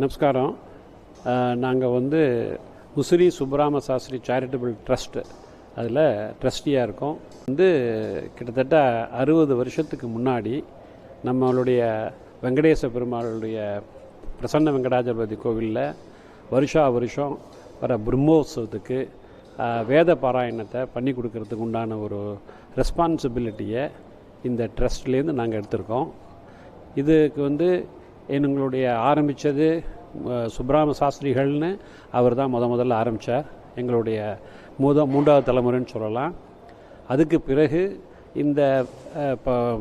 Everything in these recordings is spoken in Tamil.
நமஸ்காரம். நாங்கள் வந்து முசிறி சுப்ராம சாஸ்திரி சேரிட்டபிள் ட்ரஸ்ட்டு அதில் ட்ரஸ்டியாக இருக்கோம். வந்து கிட்டத்தட்ட அறுபது வருஷத்துக்கு முன்னாடி நம்மளுடைய வெங்கடேச பெருமாளுடைய பிரசன்ன வெங்கடாஜபதி கோவிலில் வருஷா வருஷம் வர பிரம்மோத்சவத்துக்கு வேத பாராயணத்தை பண்ணி கொடுக்கறதுக்கு உண்டான ஒரு ரெஸ்பான்சிபிலிட்டியை இந்த ட்ரஸ்ட்லேருந்து நாங்கள் எடுத்திருக்கோம். இதுக்கு வந்து எங்களுடைய ஆரம்பித்தது சுப்ராம சாஸ்திரிகள்னு அவர் தான் முத முதல்ல ஆரம்பித்தார் எங்களுடைய மூத மூன்றாவது தலைமுறைன்னு சொல்லலாம். அதுக்கு பிறகு இந்த ப-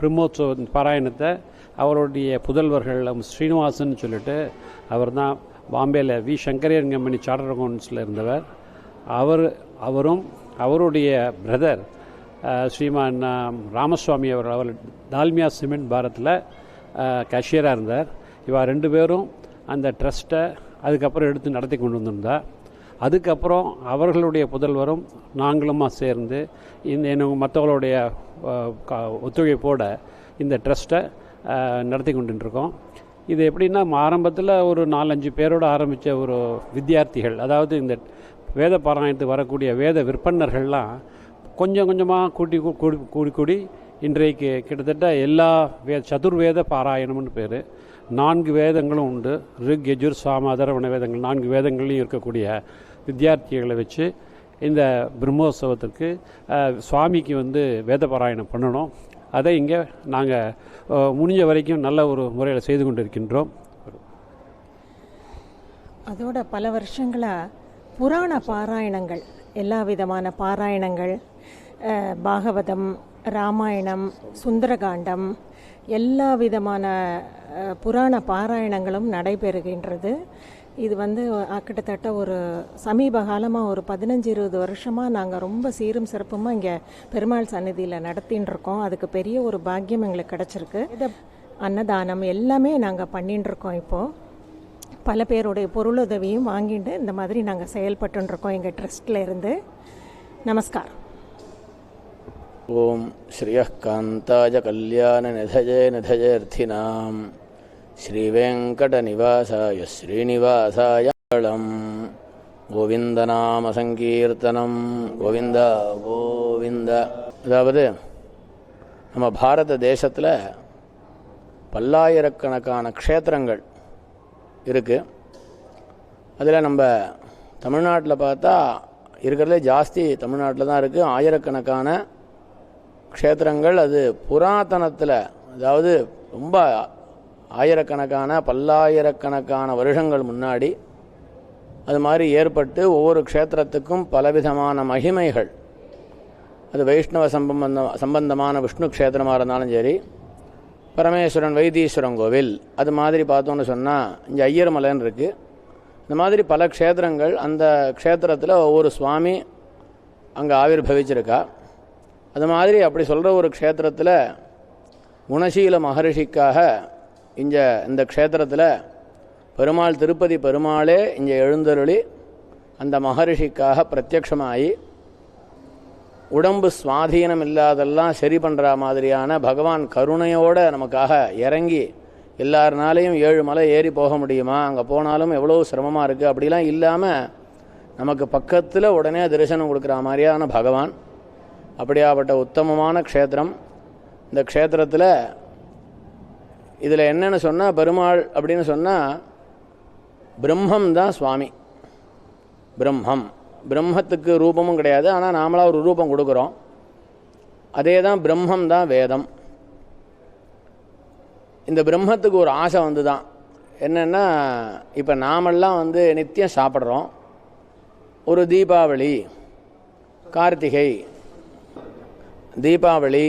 பிரம்மோத்சவ பாராயணத்தை அவருடைய புதல்வர்கள் ஸ்ரீனிவாசன் சொல்லிட்டு அவர் தான் பாம்பேயில் வி. சங்கரியன் கம்பெனி சார்ட்டர் அக்கௌண்ட்ஸில் இருந்தவர். அவர் அவரும் அவருடைய பிரதர் ஸ்ரீமான் ராமசுவாமி அவர் அவர் தால்மியா சிமெண்ட் பாரத்தில் கேஷியராக இருந்தார். இவா ரெண்டு பேரும் அந்த ட்ரஸ்ட்டை அதுக்கப்புறம் எடுத்து நடத்தி கொண்டு வந்திருந்தா. அதுக்கப்புறம் அவர்களுடைய புதல்வரும் நாங்களுமா சேர்ந்து இந்த எனக்கு மற்றவர்களுடைய ஒத்துழைப்போட இந்த ட்ரஸ்ட்டை நடத்தி கொண்டுருக்கோம். இது எப்படின்னா ஆரம்பத்தில் ஒரு நாலஞ்சு பேரோட ஆரம்பித்த ஒரு வித்தியார்த்திகள் அதாவது இந்த வேத பாராயணத்துக்கு வரக்கூடிய வேத விற்பனர்கள்லாம் கொஞ்சம் கொஞ்சமாக கூட்டி கூடி கூடி கூடி இன்றைக்கு கிட்டத்தட்ட எல்லா வே சதுர்வேத பாராயணம்னு பேர். நான்கு வேதங்களும் உண்டு. ரிக் யஜுர் சாம அதர்வண வேதங்கள் நான்கு வேதங்களையும் இருக்கக்கூடிய வித்தியார்த்திகளை வச்சு இந்த பிரம்மோற்சவத்திற்கு சுவாமிக்கு வந்து வேத பாராயணம் பண்ணணும். அதை இங்கே நாங்கள் முடிஞ்ச வரைக்கும் நல்ல ஒரு முறையில் செய்து கொண்டிருக்கின்றோம். அதோட பல வருஷங்களாக புராண பாராயணங்கள் எல்லா விதமான பாராயணங்கள் பாகவதம் ராமாயணம் சுந்தரகாண்டம் எல்லா விதமான புராண பாராயணங்களும் நடைபெறுகின்றது. இது வந்து கிட்டத்தட்ட ஒரு சமீப காலமாக ஒரு பதினஞ்சு இருபது வருஷமாக நாங்கள் ரொம்ப சீரும் சிறப்புமாக இங்கே பெருமாள் சந்நிதியில் நடத்தின்னு இருக்கோம் அதுக்கு பெரிய ஒரு பாக்கியம் எங்களுக்கு கிடச்சிருக்கு. இதை அன்னதானம் எல்லாமே நாங்கள் பண்ணின்னு இருக்கோம் இப்போது பல பேருடைய பொருளுதவியும் வாங்கிட்டு இந்த மாதிரி நாங்கள் செயல்பட்டுன்னு இருக்கோம் எங்கள் ட்ரஸ்ட்டில் இருந்து. நமஸ்காரம். ஓம் ஸ்ரீயக்காந்தாய கல்யாண நிதயே நிதயர்த்தினாம் ஸ்ரீவேங்கடநிவாசாய ஸ்ரீனிவாசாய களம் கோவிந்தநாம சங்கீர்த்தனம் கோவிந்தா கோவிந்த அதாவது நம்ம பாரத தேசத்தில் பல்லாயிரக்கணக்கான க்ஷேத்திரங்கள் இருக்குது அதில் நம்ம தமிழ்நாட்டில் பார்த்தா இருக்கிறதே ஜாஸ்தி தமிழ்நாட்டில் தான் இருக்குது ஆயிரக்கணக்கான க்ஷேத்திரங்கள் அது புராதனத்தில் அதாவது ரொம்ப ஆயிரக்கணக்கான பல்லாயிரக்கணக்கான வருஷங்கள் முன்னாடி அது மாதிரி ஏற்பட்டு ஒவ்வொரு க்ஷேத்திரத்துக்கும் பலவிதமான மகிமைகள். அது வைஷ்ணவ சம்பந்த சம்பந்தமான விஷ்ணு க்ஷேத்திரமாக இருந்தாலும் சரி பரமேஸ்வரன் வைத்தீஸ்வரன் கோவில் அது மாதிரி பார்த்தோன்னு சொன்னால் இங்கே ஐயர் மலைன்னு இருக்குது இந்த மாதிரி பல க்ஷேத்திரங்கள் அந்த க்ஷேத்திரத்தில் ஒவ்வொரு சுவாமி அங்கே ஆவிர்பவிச்சிருக்கா அது மாதிரி அப்படி சொல்கிற ஒரு க்ஷேத்திரத்தில் குணசீல மகரிஷிக்காக இங்கே இந்த க்ஷேத்திரத்தில் பெருமாள் திருப்பதி பெருமாளே இங்கே எழுந்தருளி அந்த மகரிஷிக்காக பிரத்யக்ஷமாகி உடம்பு சுவாதீனம் இல்லாதெல்லாம் சரி பண்ணுற மாதிரியான பகவான் கருணையோடு நமக்காக இறங்கி எல்லாருனாலையும் ஏழு மலை ஏறி போக முடியுமா? அங்கே போனாலும் எவ்வளோ சிரமமாக இருக்குது அப்படிலாம் இல்லாமல் நமக்கு பக்கத்தில் உடனே தரிசனம் கொடுக்குற மாதிரியான பகவான். அப்படியாப்பட்ட உத்தமமான க்ஷேத்திரம். இந்த க்ஷேத்திரத்தில் இதில் என்னென்னு சொன்னால் பெருமாள் அப்படின்னு சொன்னால் பிரம்மம் தான் சுவாமி. பிரம்மம். பிரம்மத்துக்கு ரூபமும் கிடையாது. ஆனால் நாமளாக ஒரு ரூபம் கொடுக்குறோம். அதே தான் பிரம்மம் தான் வேதம். இந்த பிரம்மத்துக்கு ஒரு ஆசை வந்து தான் என்னென்னா இப்போ நாமெல்லாம் வந்து நித்தியம் சாப்பிட்றோம். ஒரு தீபாவளி கார்த்திகை தீபாவளி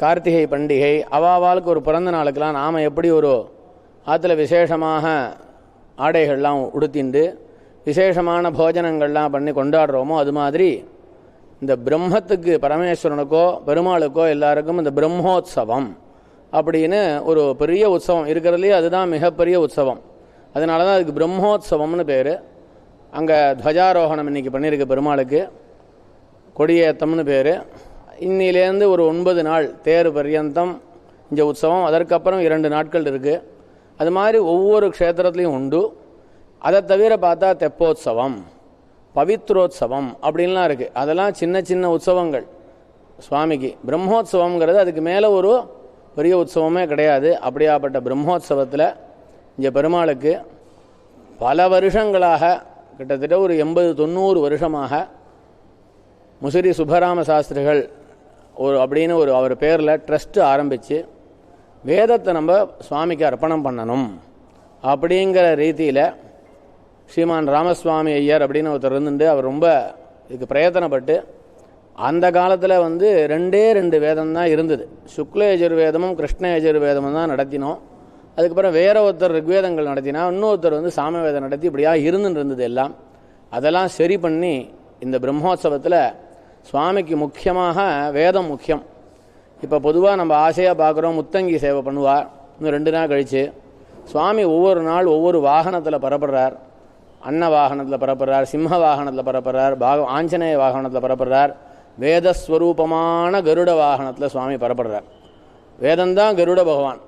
கார்த்திகை பண்டிகை அவாவாளுக்கு ஒரு பிறந்த நாளுக்கெல்லாம் நாம் எப்படி ஒரு ஆற்றுல விசேஷமாக ஆடைகள்லாம் உடுத்திண்டு விசேஷமான போஜனங்கள்லாம் பண்ணி கொண்டாடுறோமோ அது மாதிரி இந்த பிரம்மத்துக்கு பரமேஸ்வரனுக்கோ பெருமாளுக்கோ எல்லாருக்கும் இந்த பிரம்மோத்சவம் அப்படின்னு ஒரு பெரிய உற்சவம் இருக்கிறதுலேயே அதுதான் மிகப்பெரிய உற்சவம். அதனால தான் அதுக்கு பிரம்மோத்சவம்னு பேர். அங்கே துவஜாரோகணம் இன்றைக்கி பண்ணியிருக்கு பெருமாளுக்கு. கொடியேத்தம்னு பேர். இன்னிலேருந்து ஒரு ஒன்பது நாள் தேர் பர்யந்தம் இந்த உற்சவம். அதற்கப்புறம் இரண்டு நாட்கள் இருக்குது அது மாதிரி ஒவ்வொரு க்ஷேத்திரத்துலையும் உண்டு. அதை தவிர பார்த்தா தெப்போத்சவம் பவித்ரோத்சவம் அப்படின்லாம் இருக்குது அதெல்லாம் சின்ன சின்ன உற்சவங்கள். சுவாமிக்கு பிரம்மோத்சவங்கிறது அதுக்கு மேலே ஒரு பெரிய உற்சவமே கிடையாது. அப்படியாப்பட்ட பிரம்மோத்சவத்தில் இங்கே பெருமாளுக்கு பல வருஷங்களாக கிட்டத்தட்ட ஒரு எண்பது தொண்ணூறு வருஷமாக முசிறி சுப்பராம சாஸ்திரிகள் ஒரு அப்படின்னு ஒரு அவர் பேரில் ட்ரஸ்ட்டு ஆரம்பித்து வேதத்தை நம்ம சுவாமிக்கு அர்ப்பணம் பண்ணணும் அப்படிங்கிற ரீதியில் ஸ்ரீமான் ராமசுவாமி ஐயர் அப்படின்னு ஒருத்தர் இருந்துட்டு அவர் ரொம்ப இதுக்கு பிரயத்தனப்பட்டு அந்த காலத்தில் வந்து ரெண்டே ரெண்டு வேதம் தான் இருந்தது. சுக்ல யஜுர்வேதமும் கிருஷ்ண யஜுர்வேதமும் தான் நடத்தினோம். அதுக்கப்புறம் வேற ஒருத்தர் ரிக்வேதங்கள் நடத்தினா இன்னொருத்தர் வந்து சாமவேதம் நடத்தி இப்படியாக இருந்துட்டு இருந்தது எல்லாம். அதெல்லாம் சரி பண்ணி இந்த பிரம்மோத்சவத்தில் சுவாமிக்கு முக்கியமாக வேதம் முக்கியம். இப்போ பொதுவாக நம்ம ஆசையாக பார்க்குறோம் முத்தங்கி சேவை பண்ணுவார். இன்னும் ரெண்டு நாள் கழித்து சுவாமி ஒவ்வொரு நாள் ஒவ்வொரு வாகனத்தில் பரப்புறார். அன்ன வாகனத்தில் பரப்புறார் சிம்ம வாகனத்தில் பரப்புறார் பாக ஆஞ்சநேய வாகனத்தில் பரப்புறார். வேதஸ்வரூபமான கருட வாகனத்தில் சுவாமி பரப்புறார். வேதந்தான் கருட பகவான்.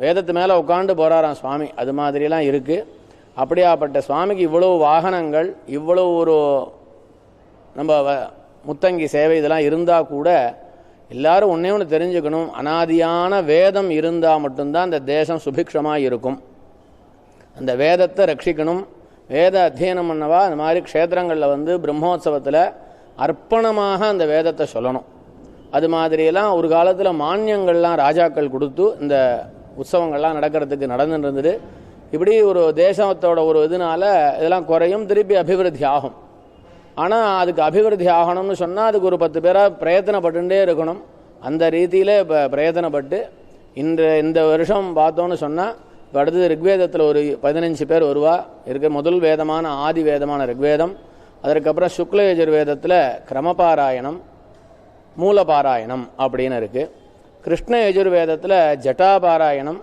வேதத்து மேலே உட்காந்து போகிறாராம் சுவாமி. அது மாதிரிலாம் இருக்குது அப்படியாப்பட்ட சுவாமிக்கு இவ்வளோ வாகனங்கள் இவ்வளோ ஒரு நம்ம வ- முத்தங்கி சேவை இதெல்லாம் இருந்தால் கூட எல்லாரும் ஒன்றே ஒன்று தெரிஞ்சுக்கணும். அனாதியான வேதம் இருந்தால் மட்டும்தான் இந்த தேசம் சுபிக்ஷமாக இருக்கும். அந்த வேதத்தை ரட்சிக்கணும். வேத அத்தியனம் பண்ணவா? அந்த மாதிரி க்ஷேத்திரங்களில் வந்து பிரம்மோத்சவத்தில் அர்ப்பணமாக அந்த வேதத்தை சொல்லணும். அது மாதிரியெல்லாம் ஒரு காலத்தில் மானியங்கள்லாம் ராஜாக்கள் கொடுத்து இந்த உற்சவங்கள்லாம் நடக்கிறதுக்கு நடந்துட்டு இருந்தது. இப்படி ஒரு தேசத்தோட ஒரு இதனால இதெல்லாம் குறையும். திருப்பி அபிவிருத்தி ஆகும். ஆனால் அதுக்கு அபிவிருத்தி ஆகணும்னு சொன்னால் அதுக்கு ஒரு பத்து பேராக பிரயத்தனப்பட்டுட்டே இருக்கணும். அந்த ரீதியில் இப்போ பிரயத்தனப்பட்டு இந்த இந்த வருஷம் பார்த்தோன்னு சொன்னால் இப்போ அடுத்தது ரிக்வேதத்தில் ஒரு பதினஞ்சு பேர் வருவா. இருக்க முதல் வேதமான ஆதி வேதமான ரிக்வேதம். அதற்கப்புறம் சுக்ல யஜுர்வேதத்தில் கிரமபாராயணம் மூலபாராயணம் அப்படின்னு இருக்குது கிருஷ்ண யஜுர்வேதத்தில் ஜட்டாபாராயணம்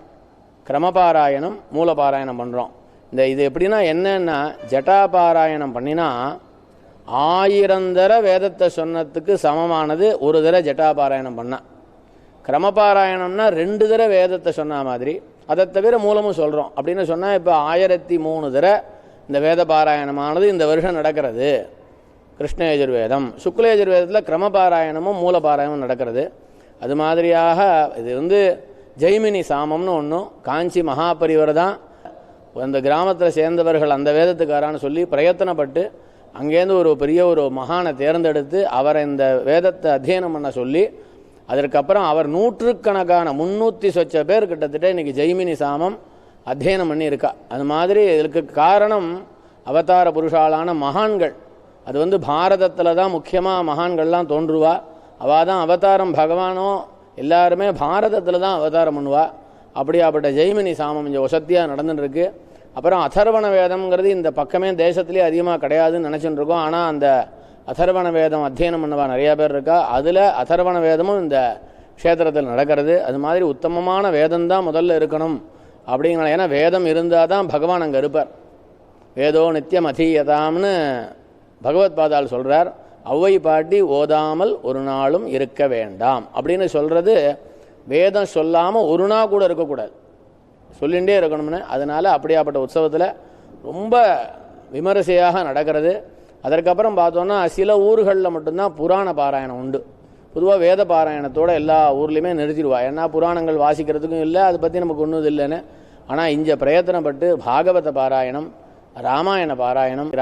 கிரமபாராயணம் மூலபாராயணம் பண்ணுறோம் இந்த இது எப்படின்னா என்னன்னா ஜட்டாபாராயணம் பண்ணினா ஆயிரந்தர வேதத்தை சொன்னதுக்கு சமமானது ஒரு தடவை ஜட்டாபாராயணம் பண்ணா. கிரமபாராயணம்னா ரெண்டு தடவை வேதத்தை சொன்ன மாதிரி. அதை தவிர மூலமும் சொல்கிறோம் அப்படின்னு சொன்னால் இப்போ ஆயிரத்தி மூணு தர இந்த வேத பாராயணமானது இந்த வருஷம் நடக்கிறது. கிருஷ்ண யஜுர்வேதம் சுக்ல யஜுர்வேதத்தில் கிரமபாராயணமும் மூலபாராயணமும் நடக்கிறது. அது மாதிரியாக இது வந்து ஜெய்மினி சாமம்னு ஒன்றும் காஞ்சி மகாபரிவர் தான் அந்த கிராமத்தில் சேர்ந்தவர்கள் அந்த வேதத்துக்காரான்னு சொல்லி பிரயத்தனப்பட்டு அங்கேருந்து ஒரு பெரிய ஒரு மகானை தேர்ந்தெடுத்து அவரை இந்த வேதத்தை அத்தியனம் பண்ண சொல்லி அதற்கப்புறம் அவர் நூற்றுக்கணக்கான முன்னூற்றி சொச்ச பேர் கிட்டத்தட்ட இன்றைக்கி ஜெய்மினி சாமம் அத்தியனம் பண்ணி இருக்கா அது மாதிரி இதுக்கு காரணம் அவதார புருஷாலான மகான்கள். அது வந்து பாரதத்தில் தான் முக்கியமாக மகான்கள்லாம் தோன்றுவா. அவள் தான் அவதாரம் பகவானோ எல்லாருமே பாரதத்தில் தான் அவதாரம் பண்ணுவா. அப்படியாப்பட்ட ஜெய்மினி சாமம் இங்கே வசத்தியாக நடந்துட்டுருக்கு. அப்புறம் அதர்வண வேதம்ங்கிறது இந்த பக்கமே தேசத்திலே அதிகமாக கிடையாதுன்னு நினச்சிட்டு இருக்கோம் ஆனால் அந்த அதர்வண வேதம் அத்தியனம் பண்ணவா நிறையா பேர் இருக்கா? அதில் அதர்வண வேதமும் இந்த க்ஷேத்திரத்தில் நடக்கிறது. அது மாதிரி உத்தமமான வேதம் தான் முதல்ல இருக்கணும் அப்படிங்கிற ஏன்னா வேதம் இருந்தால் தான் பகவான் அங்கே இருப்பார். வேதோ நித்தியம் அதீயதாம்னு பகவத் பாதால் சொல்கிறார் ஒளவை பாட்டி ஓதாமல் ஒரு நாளும் இருக்க வேண்டாம் அப்படின்னு சொல்கிறது வேதம் சொல்லாமல் ஒரு நாள் கூட இருக்கக்கூடாது. சொல்லிகிட்டே இருக்கணும்னு. அதனால் அப்படியாப்பட்ட உற்சவத்தில் ரொம்ப விமரிசையாக நடக்கிறது. அதற்கப்புறம் பார்த்தோன்னா சில ஊர்களில் மட்டும்தான் புராண பாராயணம் உண்டு. பொதுவாக வேத பாராயணத்தோட எல்லா ஊர்லேயுமே நிறுத்திடுவா. ஏன்னா புராணங்கள் வாசிக்கிறதுக்கும் இல்லை அதை பற்றி நமக்கு ஒன்றும் இல்லைன்னு. ஆனால் இங்கே பிரயத்தனப்பட்டு பாகவத பாராயணம் ராமாயண பாராயணம்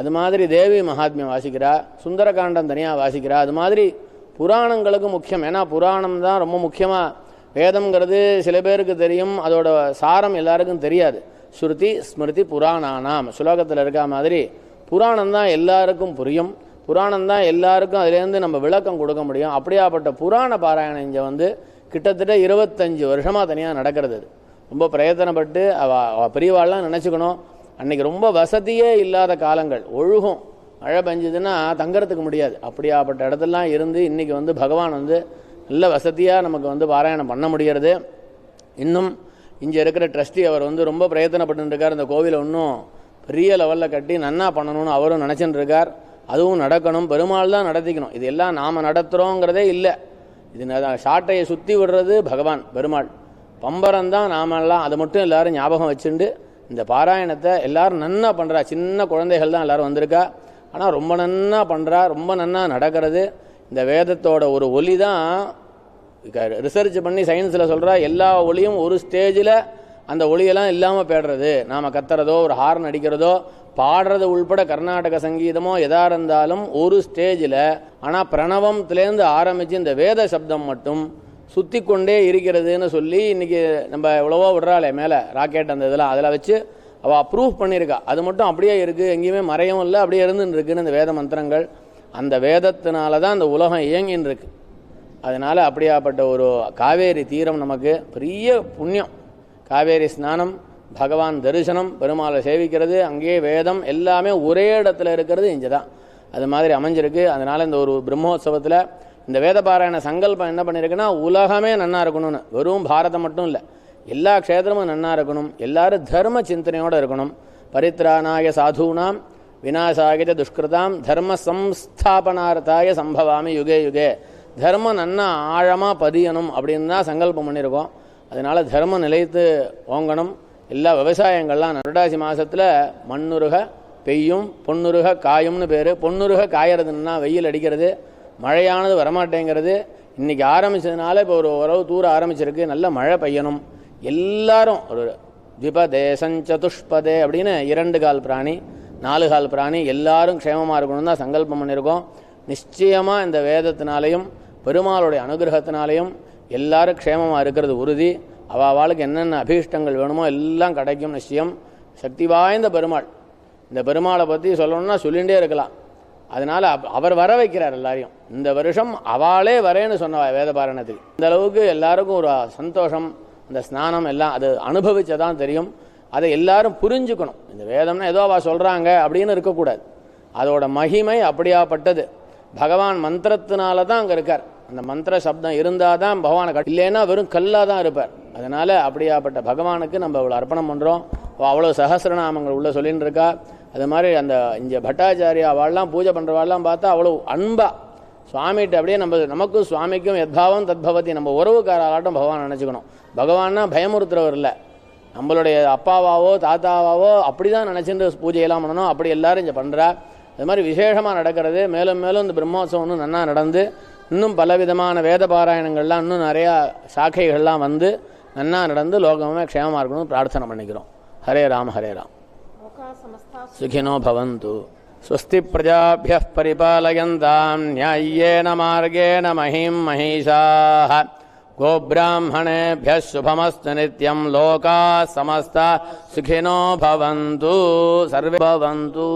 அது மாதிரி தேவி மகாத்மியம் வாசிக்கிறா சுந்தரகாண்டம் தனியாக வாசிக்கிறா. அது மாதிரி புராணங்களுக்கு முக்கியம். ஏன்னா புராணம் தான் ரொம்ப முக்கியமாக வேதம்ங்கிறது சில பேருக்கு தெரியும் அதோட சாரம் எல்லாருக்கும் தெரியாது. ஸ்ருதி ஸ்மிருதி புராணானாம். சுலோகத்தில் இருக்க மாதிரி புராணம் தான் எல்லாருக்கும் புரியும். புராணம் தான் எல்லாருக்கும் அதுலேருந்து நம்ம விளக்கம் கொடுக்க முடியும். அப்படியாப்பட்ட புராண பாராயணம் இங்கே வந்து கிட்டத்தட்ட இருபத்தஞ்சு வருஷமாக தனியாக நடக்கிறது அது. ரொம்ப பிரயத்தனப்பட்டு அவ அவ பெரியவாள்லாம் நினச்சிக்கணும். அன்றைக்கி ரொம்ப வசதியே இல்லாத காலங்கள். ஒழுகும். மழை பெஞ்சதுன்னா தங்கறதுக்கு முடியாது. அப்படியாப்பட்ட இடத்துலலாம் இருந்து இன்னைக்கு வந்து பகவான் வந்து நல்ல வசதியாக நமக்கு வந்து பாராயணம் பண்ண முடிகிறது இன்னும் இங்கே இருக்கிற ட்ரஸ்டி அவர் வந்து ரொம்ப பிரயத்தனப்பட்டுருக்கார் இந்த கோவிலை இன்னும் பெரிய லெவலில் கட்டி நன்னா பண்ணணும்னு அவரும் நினச்சின்னு இருக்கார். அதுவும் நடக்கணும். பெருமாள் தான் நடத்திக்கணும். இது எல்லாம் நாம் நடத்துகிறோங்கிறதே இல்லை. இது சாட்டையை சுற்றி விடுறது பகவான் பெருமாள். பம்பரம் தான் நாமெல்லாம் அதை மட்டும் எல்லோரும் ஞாபகம் வச்சுண்டு இந்த பாராயணத்தை எல்லோரும் நன்னா பண்ணுறா சின்ன குழந்தைகள் தான் எல்லோரும் வந்திருக்கா. ஆனால் ரொம்ப நன்னா பண்ணுறா ரொம்ப நன்னா நடக்கிறது. இந்த வேதத்தோட ஒரு ஒலி தான் ரிசர்ச் பண்ணி சயின்ஸில் சொல்கிறா எல்லா ஒளியும் ஒரு ஸ்டேஜில் அந்த ஒளியெல்லாம் இல்லாமல் பேடுறது நாம் கத்துறதோ ஒரு ஹார்ன் அடிக்கிறதோ பாடுறது உள்பட கர்நாடக சங்கீதமோ எதாக இருந்தாலும் ஒரு ஸ்டேஜில் ஆனால் பிரணவம்லேருந்து ஆரம்பித்து இந்த வேத சப்தம் மட்டும் சுற்றி கொண்டே இருக்கிறதுன்னு சொல்லி இன்றைக்கி நம்ம எவ்வளவோ விடுறாளே மேலே ராக்கெட் அந்த இதெல்லாம். அதில் வச்சு அவள் அப்ரூவ் பண்ணியிருக்கா. அது மட்டும் அப்படியே இருக்குது எங்கேயுமே மறையவும் இல்லை அப்படியே இருந்துன்னு இருக்குன்னு இந்த வேத மந்திரங்கள். அந்த வேதத்தினால தான் அந்த உலகம் இயங்கின்னு இருக்கு அதனால் அப்படியாப்பட்ட ஒரு காவேரி தீரம் நமக்கு பெரிய புண்ணியம். காவேரி ஸ்நானம் பகவான் தரிசனம் பெருமாளை சேவிக்கிறது அங்கேயே வேதம் எல்லாமே ஒரே இடத்துல இருக்கிறது இங்கே தான் அது மாதிரி அமைஞ்சிருக்கு. அதனால் இந்த ஒரு பிரம்மோத்சவத்தில் இந்த வேதபாராயண சங்கல்பம் என்ன பண்ணியிருக்குன்னா உலகமே நன்னா இருக்கணும்னு. வெறும் பாரதம் மட்டும் இல்லை. எல்லா க்ஷேத்திரமும் நன்னா இருக்கணும். எல்லாரும் தர்ம சிந்தனையோடு இருக்கணும். பரித்ராணாய சாதுனாம் விநாசாகித துஷ்கிருதாம் தர்ம சம்ஸ்தாபனார்த்தாய சம்பவாமி யுகே யுகே தர்மம் நன்னா ஆழமாக பதியணும் அப்படின்னு தான் சங்கல்பம் பண்ணியிருக்கோம். அதனால் தர்மம் நிலைத்து ஓங்கணும். எல்லா விவசாயங்கள்லாம் புரட்டாசி மாதத்தில் மண்ணுருக பெய்யும் பொன்னுருக காயும்னு பேர். பொன்னுருக காயறதுன்னா வெயில் அடிக்கிறது மழையானது வரமாட்டேங்கிறது. இன்னைக்கு ஆரம்பித்ததுனால இப்போ ஒரு உறவு தூர ஆரம்பிச்சிருக்கு. நல்ல மழை பெய்யணும். எல்லாரும் ஒரு திபதே சஞ்சதுஷ்பதே அப்படின்னு இரண்டு கால் பிராணி நாலு கால் பிராணி எல்லாரும் க்ஷேமமாக இருக்கணும் தான் சங்கல்பம் பண்ணியிருக்கோம். நிச்சயமாக இந்த வேதத்தினாலையும் பெருமாளுடைய அனுகிரகத்தினாலையும் எல்லாரும் க்ஷேமமாக இருக்கிறது உறுதி. அவாவாளுக்கு என்னென்ன அபீஷ்டங்கள் வேணுமோ எல்லாம் கிடைக்கும் நிச்சயம். சக்தி வாய்ந்த பெருமாள். இந்த பெருமாளை பற்றி சொல்லணும்னா சொல்லிகிட்டே இருக்கலாம். அதனால அப் அவர் வர வைக்கிறார் எல்லாரையும். இந்த வருஷம் அவளே வரேன்னு சொன்னவா வேதபாரணத்துக்கு இந்த அளவுக்கு எல்லாருக்கும் ஒரு சந்தோஷம் அந்த ஸ்நானம் எல்லாம் அது அனுபவிச்சதான் தெரியும். அதை எல்லாரும் புரிஞ்சுக்கணும். இந்த வேதம்னா ஏதோ அவ சொல்கிறாங்க அப்படின்னு இருக்கக்கூடாது. அதோட மகிமை அப்படியாப்பட்டது. பகவான் மந்திரத்தினால தான் அங்கே இருக்கார். அந்த மந்திர சப்தம் இருந்தால் தான் பகவானை கட் இல்லைன்னா வெறும் கல்லாக தான் இருப்பார். அதனால் அப்படியாப்பட்ட பகவானுக்கு நம்ம இவ்வளோ அர்ப்பணம் பண்ணுறோம் அவ்வளோ சகசிரநாமங்கள் உள்ளே சொல்லின்னு இருக்கா. அது மாதிரி அந்த இங்கே பட்டாச்சாரியா அவள்லாம் பூஜை பண்ணுறவாள்லாம் பார்த்தா அவ்வளோ அன்பா. சுவாமிகிட்ட அப்படியே நம்ம நமக்கும் சுவாமிக்கும் எத்பாவம் தத்பவதி நம்ம உறவுக்காராட்டம் பகவான் நினச்சிக்கணும். பகவான்னா பயமுறுத்துறவர் இல்லை. நம்மளுடைய அப்பாவாவோ தாத்தாவாவோ அப்படி தான் நினச்சிட்டு பூஜையெல்லாம் பண்ணணும் அப்படி எல்லாரும் இங்கே பண்ணுறா அது மாதிரி விசேஷமாக நடக்கிறது மேலும் மேலும் இந்த பிரம்மோத்சவம் இன்னும் நன்னா நடந்து இன்னும் பலவிதமான வேத பாராயணங்கள்லாம் இன்னும் நிறையா சாக்கைகள்லாம் வந்து நன்னா நடந்து லோகமே க்ஷேமமாக இருக்கணும்னு பிரார்த்தனை பண்ணிக்கிறோம் ஹரே ராம் ஹரே ராம் सुखिनो भवन्तु स्वस्ति प्रजाभ्यः परिपालयन्ताम् न्याय्येन मार्गेण महीम् महिषाः गोब्राह्मणेभ्यः शुभमस्तु नित्यम् लोकाः समस्ता सुखिनो भवन्तु सर्वे भवन्तु